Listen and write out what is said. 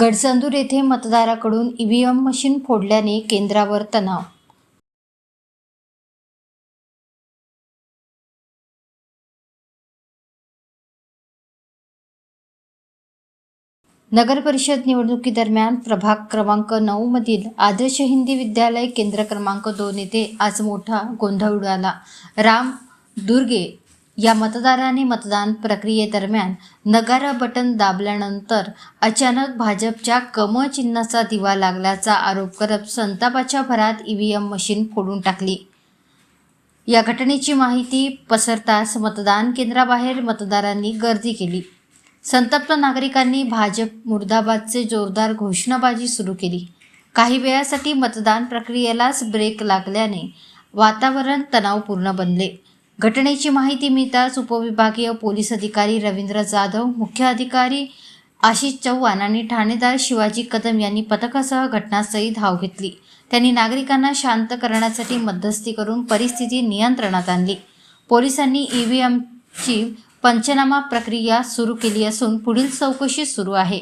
गडचंदूर येथे मतदाराकडून EVM machine फोडल्याने केंद्रावर तणाव नगर परिषद निवडणुकीदरम्यान प्रभाग क्रमांक नऊ मधील आदर्श हिंदी विद्यालय केंद्र क्रमांक दोन येथे आज मोठा गोंधळ उडाला. राम दुर्गे या मतदाराने मतदान प्रक्रियेदरम्यान नगारा बटन दाबल्यानंतर अचानक भाजपच्या कम चिन्हाचा दिवा लागल्याचा आरोप करत संतापाच्या भरात ईव्हीएम मशीन फोडून टाकली. या घटनेची माहिती पसरताच मतदान केंद्राबाहेर मतदारांनी गर्दी केली. संतप्त नागरिकांनी भाजप मुर्दाबादचे जोरदार घोषणाबाजी सुरू केली. काही वेळासाठी मतदान प्रक्रियेलाच ब्रेक लागल्याने वातावरण तणावपूर्ण बनले. घटनेची माहिती मिळताच उपविभागीय पोलीस अधिकारी रवींद्र जाधव मुख्य अधिकारी आशिष चव्हाण आणि ठाणेदार शिवाजी कदम यांनी पथकासह घटनास्थळी धाव घेतली. त्यांनी नागरिकांना शांत करण्यासाठी मध्यस्थी करून परिस्थिती नियंत्रणात आणली. पोलिसांनी ई व्ही एमची पंचनामा प्रक्रिया सुरू केली असून पुढील चौकशी सुरू आहे.